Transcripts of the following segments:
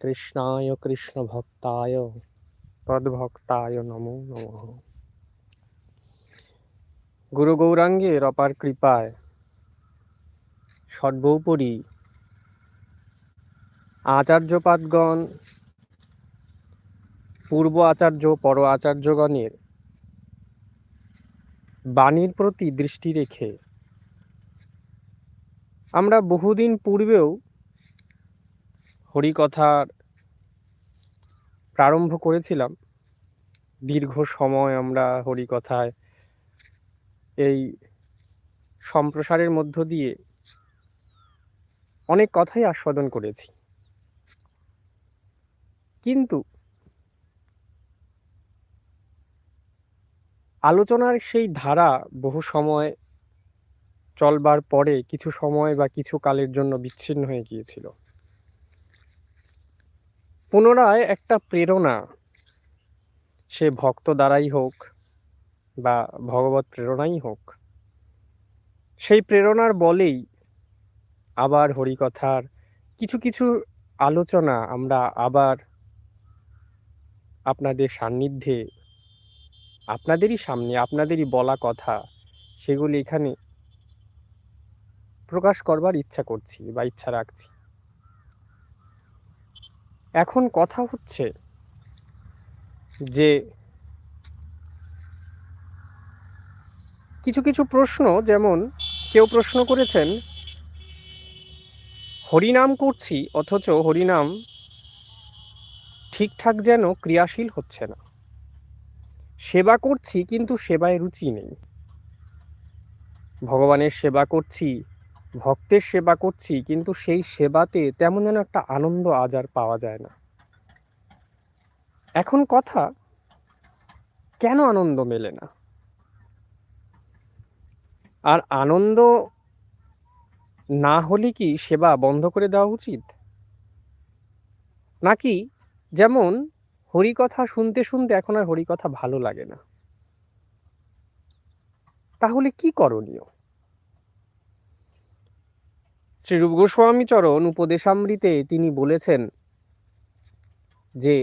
কৃষ্ণায় কৃষ্ণ ভক্তায় তদ্ভক্তায় নমো নমঃ। গুরু গৌরাঙ্গের অপার কৃপায় সর্বোপরি আচার্যপাদগণ, পূর্ব আচার্য, পর আচার্যগণের বাণীর প্রতি দৃষ্টি রেখে আমরা বহুদিন পূর্বেও হরিকথার প্রারম্ভ করেছিলাম। দীর্ঘ সময় আমরা হরিকথায় এই সম্প্রসারের মধ্য দিয়ে অনেক কথাই আস্বাদন করেছি। কিন্তু আলোচনার সেই ধারা বহু সময় চলবার পরে কিছু সময় বা কিছু কালের জন্য বিচ্ছিন্ন হয়ে গিয়েছিল। পুনরায় একটা প্রেরণা সে ভক্ত দ্বারাই হোক বা ভগবত প্রেরণাই হোক, সেই প্রেরণার বলেই আবার হরিকথার কিছু কিছু আলোচনা আমরা আবার আপনাদের সান্নিধ্যে, আপনাদেরই সামনে, আপনাদেরই বলা কথা, সেগুলি এখানে প্রকাশ করবার ইচ্ছা করছি বা ইচ্ছা রাখছি। এখন কথা হচ্ছে যে কিছু কিছু প্রশ্ন, যেমন কেউ প্রশ্ন করেছেন, হরিনাম করছি, অথচ হরিনাম ঠিকঠাক যেন ক্রিয়াশীল হচ্ছে না। সেবা করছি, কিন্তু সেবায় রুচি নেই। ভগবানের সেবা করছি ভক্তের সেবা করছি, কিন্তু সেই সেবাতে তেমন যেন একটা আনন্দ আজ আর পাওয়া যায় না। এখন কথা, কেন আনন্দ মেলে না? আর আনন্দ না হলে কি সেবা বন্ধ করে দেওয়া উচিত? নাকি যেমন হরিকথা শুনতে শুনতে এখন আর হরিকথা ভালো লাগে না? তাহলে কি করণীয়? শ্রী রূপ গোস্বামী চরণ উপদেশামৃতে তিনি বলেছেন যে,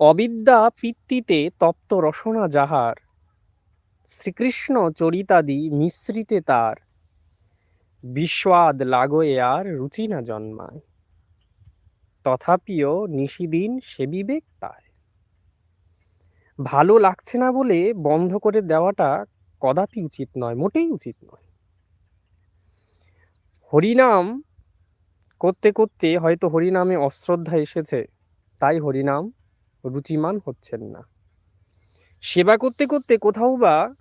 অবিদ্যা পিত্তিতে তপ্ত রসনা যাহার, শ্রীকৃষ্ণ চরিতাদি মিশ্রিতে তার, বিস্বাদ লাগয়ে আর রুচি না জন্মায়, তথাপিও নিশিদিন সে বিবেক তাই ভালো লাগছে না বলে বন্ধ করে দেওয়াটা কদাপি উচিত নয়, মোটেই উচিত নয়। হরিনাম করতে করতে হয়তো হরিনামে অশ্রদ্ধা এসেছে, তাই হরিনাম রুচিমান হচ্ছেন না। সেবা করতে করতে কোথাও বা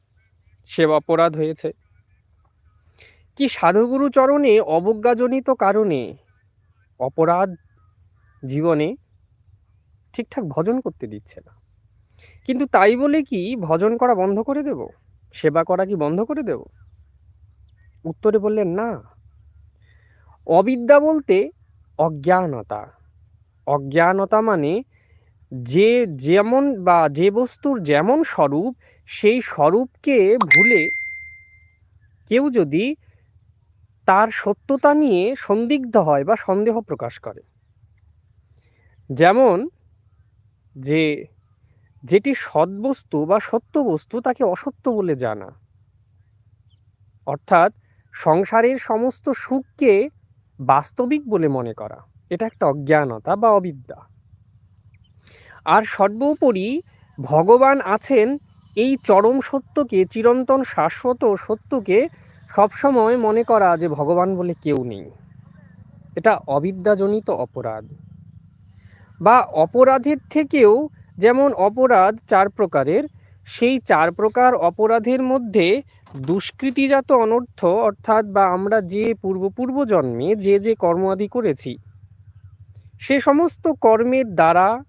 সেবা অপরাধ হয়েছে। কি সাধুগুরু চরণে অবজ্ঞাজনিত কারণে অপরাধ জীবনে ঠিকঠাক ভজন করতে দিচ্ছে না? কিন্তু তাই বলে কি ভজন করা বন্ধ করে দেব? সেবা করা কি বন্ধ করে দেব? উত্তরে বললেন, না। অবিদ্যা বলতে অজ্ঞানতা। অজ্ঞানতা মানে যে যেমন বা যে বস্তুর যেমন স্বরূপ, সেই স্বরূপকে ভুলে কেউ যদি তার সত্যতা নিয়ে সন্দিগ্ধ হয় বা সন্দেহ প্রকাশ করে। যেমন যে যেটি সদ্বস্তু বা সত্য বস্তু তাকে অসত্য বলে জানা। অর্থাৎ সংসারের সমস্ত সুখকে বাস্তবিক বলে মনে করা। এটা একটা অজ্ঞানতা বা অবিদ্যা। আর সর্বোপরি ভগবান আছেন এই চরম সত্যকে, চিরন্তন শাশ্বত সত্যকে সবসময় মনে করা যে ভগবান বলে কেউ নেই। এটা অবিদ্যাজনিত অপরাধ। বা অপরাধের থেকেও যেমন অপরাধ চার প্রকারের, সেই চার প্রকার অপরাধের মধ্যে দুষ্কৃতিজাত অনর্থ, অর্থাৎ বা আমরা যে পূর্বপূর্ব জন্মে যে যে কর্ম আদি করেছি, সে সমস্ত কর্মের দ্বারা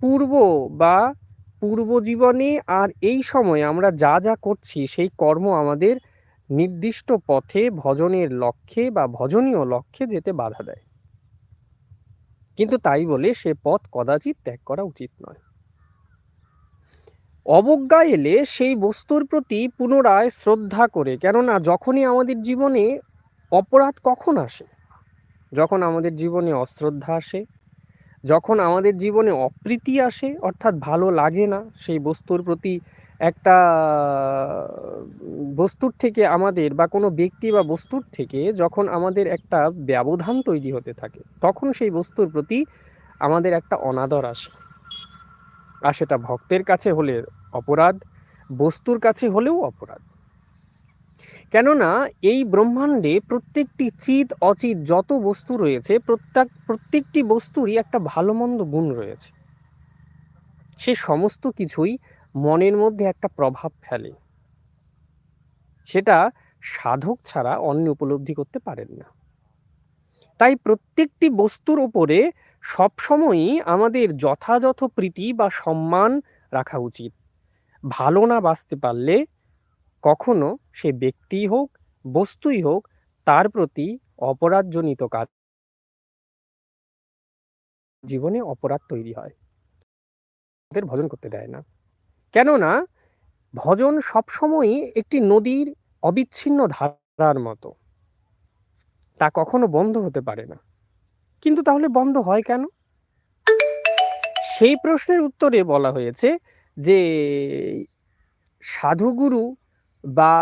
পূর্ব বা পূর্ব জীবনে আর এই সময় আমরা যা যা করছি, সেই কর্ম আমাদের নির্দিষ্ট পথে, ভজনের লক্ষ্যে বা ভজনীয় লক্ষ্যে যেতে বাধা দেয়। কিন্তু তাই বলে সে পথ কদাচিৎ ত্যাগ করা উচিত নয়। অবজ্ঞা এলে সেই বস্তুর প্রতি পুনরায় শ্রদ্ধা করে। কেননা, যখনই আমাদের জীবনে অপরাধ কখন আসে? যখন আমাদের জীবনে অশ্রদ্ধা আসে, যখন আমাদের জীবনে অপ্রীতি আসে, অর্থাৎ ভালো লাগে না, সেই বস্তুর প্রতি একটা, বস্তুর থেকে আমাদের বা কোনো ব্যক্তি বা বস্তুর থেকে যখন আমাদের একটা ব্যবধান তৈরি হতে থাকে, তখন সেই বস্তুর প্রতি আমাদের একটা অনাদর আসে। আর সেটা ভক্তের কাছে হলে অপরাধ, বস্তুর কাছে হলেও অপরাধ। কেননা এই ব্রহ্মাণ্ডে প্রত্যেকটি চিত অচিত যত বস্তু রয়েছে, প্রত্যেক, প্রত্যেকটি বস্তুরই একটা ভালো মন্দ গুণ রয়েছে। সে সমস্ত কিছুই মনের মধ্যে একটা প্রভাব ফেলে। সেটা সাধক ছাড়া অন্য উপলব্ধি করতে পারেন না। তাই প্রত্যেকটি বস্তুর ওপরে সবসময়ই আমাদের যথাযথ প্রীতি বা সম্মান রাখা উচিত। ভালো না বাঁচতে পারলে কখনো সে ব্যক্তিই হোক, বস্তুই হোক, তার প্রতি অপরাধজনিত কাজ জীবনে অপরাধ তৈরি হয়। ওদের ভজন করতে দেয় না। কেননা ভজন সবসময়ই একটি নদীর অবিচ্ছিন্ন ধারার মতো। তা কখনো বন্ধ হতে পারে না। কিন্তু তাহলে বন্ধ হয় কেন? সেই প্রশ্নের উত্তরে বলা হয়েছে যে, সাধুগুরু বা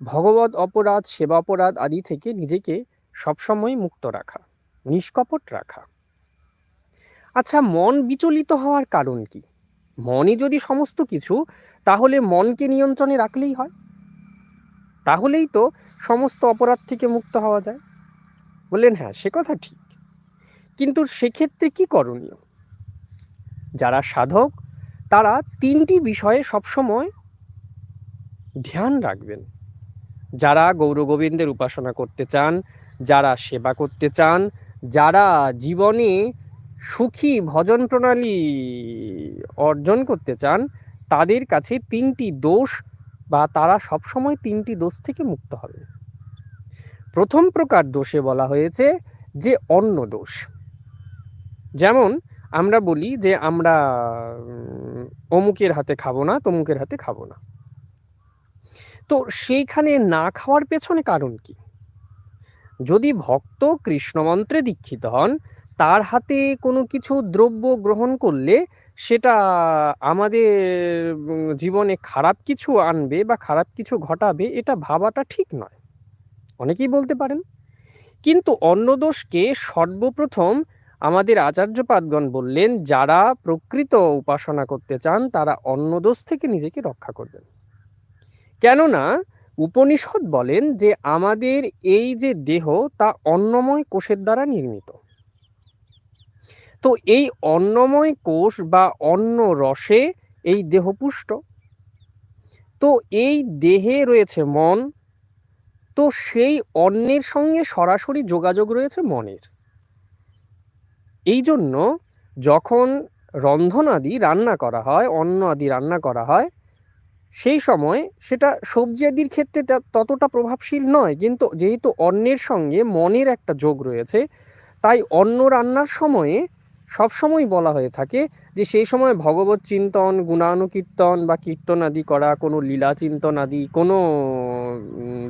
ভগবত অপরাধ, সেবা অপরাধ আদি থেকে নিজেকে সবসময় মুক্ত রাখা, নিষ্কপট রাখা। আচ্ছা মন বিচলিত হওয়ার কারণ কি? মনই যদি সমস্ত কিছু, তাহলে মনকে নিয়ন্ত্রণে রাখলেই হয়। তাহলেই তো সমস্ত অপরাধ থেকে মুক্ত হওয়া যায়। বললেন হ্যাঁ সে কথা ঠিক। কিন্তু সেক্ষেত্রে কি করণীয়? যারা সাধক, তারা তিনটি বিষয়ে সবসময় ধ্যান রাখবেন। যারা গৌরগোবিন্দের উপাসনা করতে চান, যারা সেবা করতে চান, যারা জীবনে সুখী ভজন প্রণালী অর্জন করতে চান, তাদের কাছে তিনটি দোষ বা তারা সবসময় তিনটি দোষ থেকে মুক্ত হবে। প্রথম প্রকার দোষে বলা হয়েছে যে অন্য দোষ। যেমন আমরা বলি যে আমরা অমুকের হাতে খাব না, তমুকের হাতে খাব না। তো সেইখানে না খাওয়ার পেছনে কারণ কি? যদি ভক্ত কৃষ্ণমন্ত্রে দীক্ষিত হন তার হাতে কোনো কিছু দ্রব্য গ্রহণ করলে সেটা আমাদের জীবনে খারাপ কিছু আনবে বা খারাপ কিছু ঘটাবে, এটা ভাবাটা ঠিক নয়। অনেকেই বলতে পারেন। কিন্তু অন্নদোষকে সর্বপ্রথম আমাদের আচার্যপাদগণ বললেন, যারা প্রকৃত উপাসনা করতে চান, তারা অন্নদোষ থেকে নিজেকে রক্ষা করবেন। কেননা উপনিষদ বলেন যে, আমাদের এই যে দেহ, তা অন্নময় কোষের দ্বারা নির্মিত। তো এই অন্নময় কোষ বা অন্ন রসে এই দেহ পুষ্ট। তো এই দেহে রয়েছে মন। তো সেই অন্নের সঙ্গে সরাসরি যোগাযোগ রয়েছে মনের। এই জন্য যখন রন্ধন আদি রান্না করা হয়, অন্ন আদি রান্না করা হয়, সেই সময় সেটা সবজি আদির ক্ষেত্রে ততটা প্রভাবশীল নয়। কিন্তু যেহেতু অন্নের সঙ্গে মনের একটা যোগ রয়েছে, তাই অন্ন রান্নার সময়ে সবসময় বলা হয়ে থাকে যে সেই সময় ভগবত চিন্তন, গুণানুকীর্তন বা কীর্তন আদি করা, কোনো লীলা চিন্তন আদি, কোনো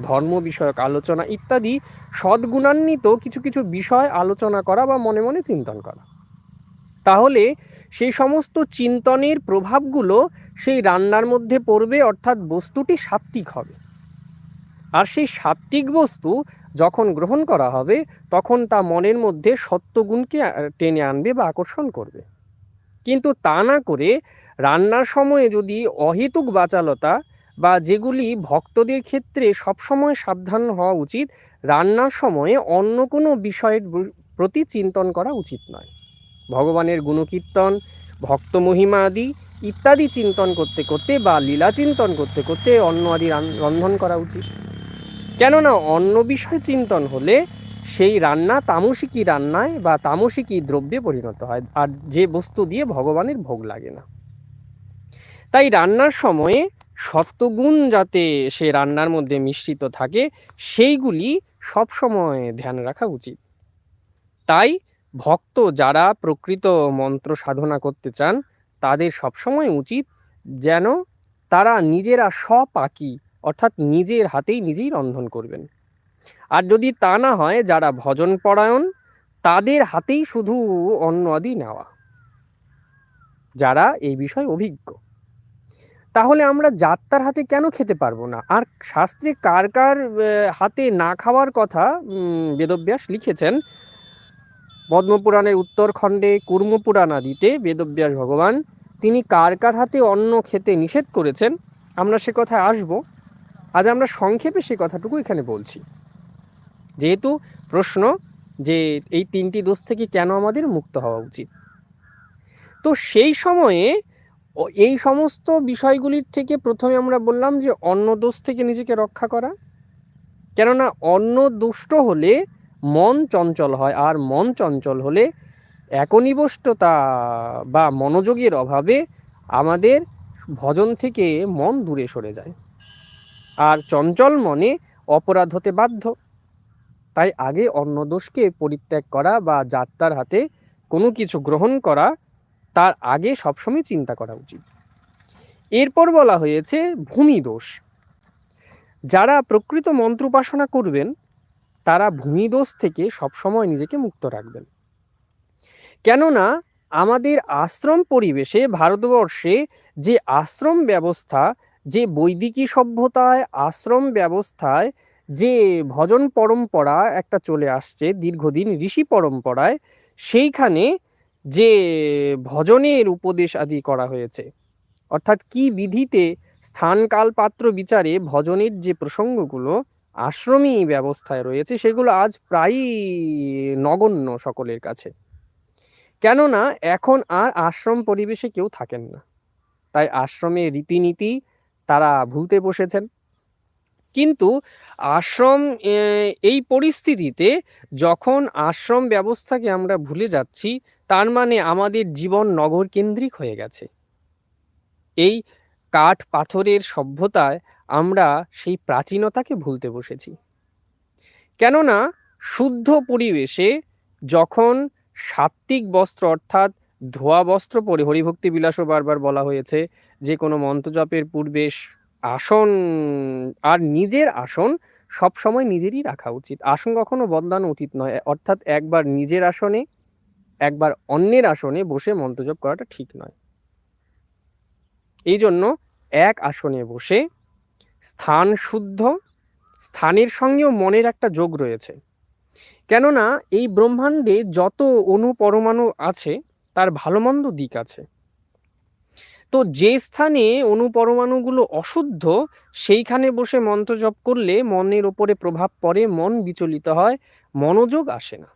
ধর্ম বিষয়ক আলোচনা ইত্যাদি সদ্গুণান্বিত কিছু কিছু বিষয় আলোচনা করা বা মনে মনে চিন্তন করা। তাহলে সেই সমস্ত চিন্তনের প্রভাবগুলো সেই রান্নার মধ্যে পড়বে, অর্থাৎ বস্তুটি সাত্ত্বিক হবে। আর সেই সাত্ত্বিক বস্তু যখন গ্রহণ করা হবে, তখন তা মনের মধ্যে সত্যগুণকে টেনে আনবে বা আকর্ষণ করবে। কিন্তু তা না করে রান্নার সময়ে যদি অহেতুক বাচালতা বা যেগুলি ভক্তদের ক্ষেত্রে সবসময় সাবধান হওয়া উচিত, রান্নার সময়ে অন্য কোনো বিষয়ের প্রতি চিন্তন করা উচিত নয়। ভগবানের গুণকীর্তন, ভক্ত মহিমা আদি ইত্যাদি চিন্তন করতে করতে বা লীলা চিন্তন করতে করতে অন্ন আদি রন্ধন করা উচিত। কেননা অন্য বিষয় চিন্তন হলে সেই রান্না তামসিকী রান্নায় বা তামসিকী দ্রব্যে পরিণত হয়, আর যে বস্তু দিয়ে ভগবানের ভোগ লাগে না। তাই রান্নার সময়ে সত্যগুণ যাতে সে রান্নার মধ্যে মিশ্রিত থাকে, সেইগুলি সবসময় ধ্যান রাখা উচিত। তাই ভক্ত যারা প্রকৃত মন্ত্র সাধনা করতে চান, তাদের সবসময় উচিত যেন তারা নিজেরা স্বপাকি অর্থাৎ নিজের হাতেই নিজেই রন্ধন করবেন। আর যদি তা না হয়, যারা ভজন পরায়ণ, তাদের হাতেই শুধু অন্ন আদি নেওয়া। যারা এই বিষয়ে অভিজ্ঞ। তাহলে আমরা যাত্রার হাতে কেন খেতে পারব না? আর শাস্ত্রে কার কার হাতে না খাওয়ার কথা বেদব্যাস লিখেছেন? পদ্মপুরাণের উত্তরখণ্ডে কুর্মপুরাণ আদিতে বেদব্যাস ভগবান, তিনি কার কার হাতে অন্ন খেতে নিষেধ করেছেন? আমরা সে কথায় আসব। আজ আমরা সংক্ষেপে সে কথাটুকু এখানে বলছি। যেহেতু প্রশ্ন যে এই তিনটি দোষ থেকে কেন আমাদের মুক্ত হওয়া উচিত? তো সেই সময়ে এই সমস্ত বিষয়গুলির থেকে প্রথমে আমরা বললাম যে অন্য দোষ থেকে নিজেকে রক্ষা করা। কেননা অন্য দুষ্ট হলে মন চঞ্চল হয়, আর মন চঞ্চল হলে একনিবষ্টতা বা মনোযোগের অভাবে আমাদের ভজন থেকে মন দূরে সরে যায়। আর চঞ্চল মনে অপরাধ হতে বাধ্য। তাই আগে অন্য দোষকে পরিত্যাগ করা বা যাত্রার হাতে কোনো কিছু গ্রহণ করা, তার আগে সবসময় চিন্তা করা উচিত। এরপর বলা হয়েছে ভূমি দোষ। যারা প্রকৃত মন্ত্র উপাসনা করবেন, তারা ভূমি দোষ থেকে সবসময় নিজেকে মুক্ত রাখবেন। কেননা, আমাদের আশ্রম পরিবেশে ভারতবর্ষে যে আশ্রম ব্যবস্থা যে বৈদিকী সভ্যতায় আশ্রম ব্যবস্থায় যে ভজন পরম্পরা একটা চলে আসছে, দীর্ঘদিন ঋষি পরম্পরায়, সেইখানে যে ভজনের উপদেশ আদি করা হয়েছে। অর্থাৎ কি বিধিতে স্থান কাল পাত্র বিচারে ভজনের যে প্রসঙ্গগুলো আশ্রমী ব্যবস্থায় রয়েছে, সেগুলো আজ প্রায়ই নগণ্য সকলের কাছে। কেননা এখন আর আশ্রম পরিবেশে কেউ থাকেন না। তাই আশ্রমে রীতিনীতি তারা ভুলতে বসেছেন। কিন্তু আশ্রম এই পরিস্থিতিতে যখন আশ্রম ব্যবস্থাকে আমরা ভুলে যাচ্ছি, তার মানে আমাদের জীবন নগর কেন্দ্রিক হয়ে গেছে। এই কাঠ পাথরের সভ্যতায় আমরা সেই প্রাচীনতাকে ভুলতে বসেছি। কেননা শুদ্ধ পরিবেশে যখন সাত্ত্বিক বস্ত্র অর্থাৎ ধোয়া বস্ত্র পরে হরিভক্তি বিলাসও বারবার বলা হয়েছে যে কোনো মন্ত্রজপের পূর্বে আসন আর নিজের আসন সব সময় নিজেরই রাখা উচিত। আসন কখনো বদলানো উচিত নয়। অর্থাৎ একবার নিজের আসনে, একবার অন্যের আসনে বসে মন্ত্রজপ করাটা ঠিক নয়। এই জন্য এক আসনে বসে স্থান শুদ্ধ, স্থানের সঙ্গেও মনের একটা যোগ রয়েছে। কেননা এই ব্রহ্মাণ্ডে যত অনু পরমাণু আছে, তার ভালো মন্দ দিক আছে। তো যে স্থানে অনুপরমাণুগুলো অশুদ্ধ, সেইখানে বসে মন্ত্র জপ করলে মনের ওপরে প্রভাব পড়ে, মন বিচলিত হয়, মনোযোগ আসে না।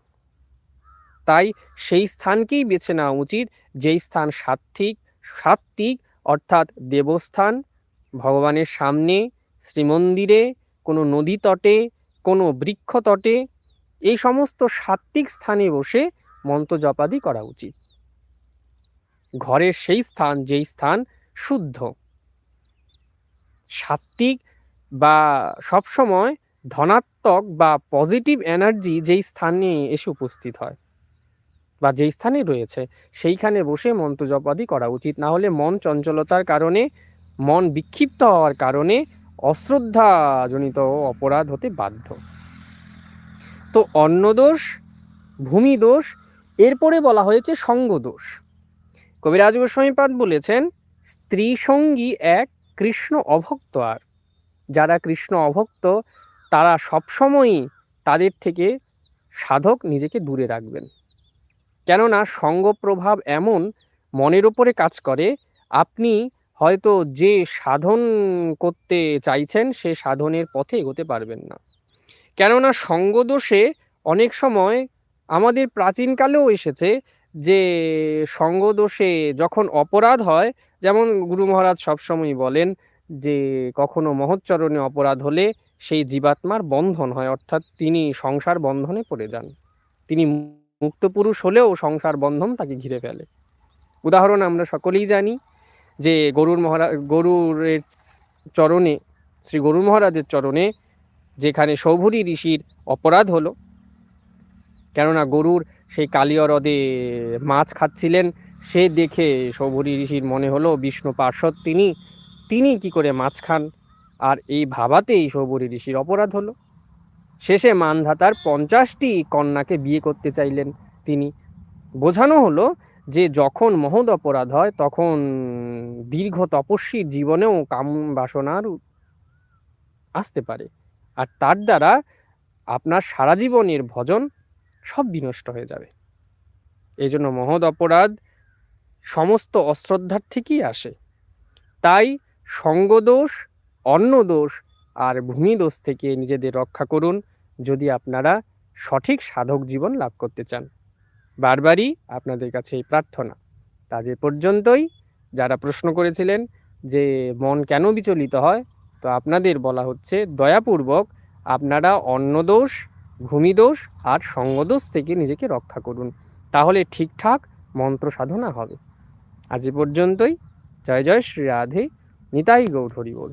তাই সেই স্থানকেই বেছে নেওয়া উচিত, যেই স্থান সাত্ত্বিক সাত্ত্বিক অর্থাৎ দেবস্থান, ভগবানের সামনে, শ্রীমন্দিরে, কোনো নদী তটে, কোনো বৃক্ষ তটে, এই সমস্ত সাত্ত্বিক স্থানে বসে মন্ত্র জপাদি করা উচিত। ঘরের সেই স্থান, যেই স্থান শুদ্ধ। সাত্ত্বিক বা সবসময় ধনাত্মক বা পজিটিভ এনার্জি যেই স্থানে এসে উপস্থিত হয় বা যেই স্থানে রয়েছে, সেইখানে বসে মন্ত্র জপাদি করা উচিত। না হলে মন চঞ্চলতার কারণে, মন বিক্ষিপ্ত হওয়ার কারণে অশ্রদ্ধাজনিত অপরাধ হতে বাধ্য। তো অন্নদোষ, ভূমিদোষ, এরপরে বলা হয়েছে সঙ্গদোষ। কবিরাজ গোস্বামীপাদ বলেছেন, স্ত্রী সঙ্গী এক কৃষ্ণ অভক্ত আর। যারা কৃষ্ণ অভক্ত, তারা সবসময়ই তাদের থেকে সাধক নিজেকে দূরে রাখবেন। কেননা সঙ্গ প্রভাব এমন মনের ওপরে কাজ করে, আপনি হয়তো যে সাধন করতে চাইছেন, সে সাধনের পথে এগোতে পারবেন না। কেননা সঙ্গদোষে অনেক সময় আমাদের প্রাচীনকালেও এসেছে যে সঙ্গদোষে যখন অপরাধ হয়, যেমন গুরু মহারাজ সবসময় বলেন যে, কখনো মহৎচরণে অপরাধ হলে সেই জীবাত্মার বন্ধন হয়, অর্থাৎ তিনি সংসার বন্ধনে পড়ে যান। তিনি মুক্ত পুরুষ হলেও সংসার বন্ধন তাকে ঘিরে ফেলে। উদাহরণ আমরা সকলেই জানি যে, গরুর মহারাজ গরুর চরণে, শ্রী গরু মহারাজের চরণে যেখানে সৌভরী ঋষির অপরাধ হলো, কেননা গরুর সেই কালীয় হ্রদে মাছ খাচ্ছিলেন। সে দেখে সৌভরী ঋষির মনে হলো, বিষ্ণু পার্শ্বদ, তিনি তিনি কি করে মাছ খান? আর এই ভাবাতেই সৌভরী ঋষির অপরাধ হলো। শেষে মানধাতার পঞ্চাশটি কন্যাকে বিয়ে করতে চাইলেন তিনি। বোঝানো হলো যে, যখন মহৎ অপরাধ হয়, তখন দীর্ঘ তপস্বীর জীবনেও কাম বাসনার আসতে পারে। আর তার দ্বারা আপনার সারা জীবনের ভজন সব বিনষ্ট হয়ে যাবে। এই জন্য মহৎ অপরাধ সমস্ত অশ্রদ্ধার থেকেই আসে। তাই সঙ্গদোষ, অন্নদোষ আর ভূমিদোষ থেকে নিজেদের রক্ষা করুন যদি আপনারা সঠিক সাধক জীবন লাভ করতে চান। বারবারই আপনাদের কাছে এই প্রার্থনা। তা যে পর্যন্তই। যারা প্রশ্ন করেছিলেন যে মন কেন বিচলিত হয়, তো আপনাদের বলা হচ্ছে দয়াপূর্বক আপনারা অন্নদোষ ভূমিদোষ আর সঙ্গদোষ থেকে নিজেকে রক্ষা করুন। তাহলে ঠিকঠাক মন্ত্র সাধনা হবে। আজ পর্যন্তই। জয় জয় শ্রী রাধে। নিতাই গৌর হরি বল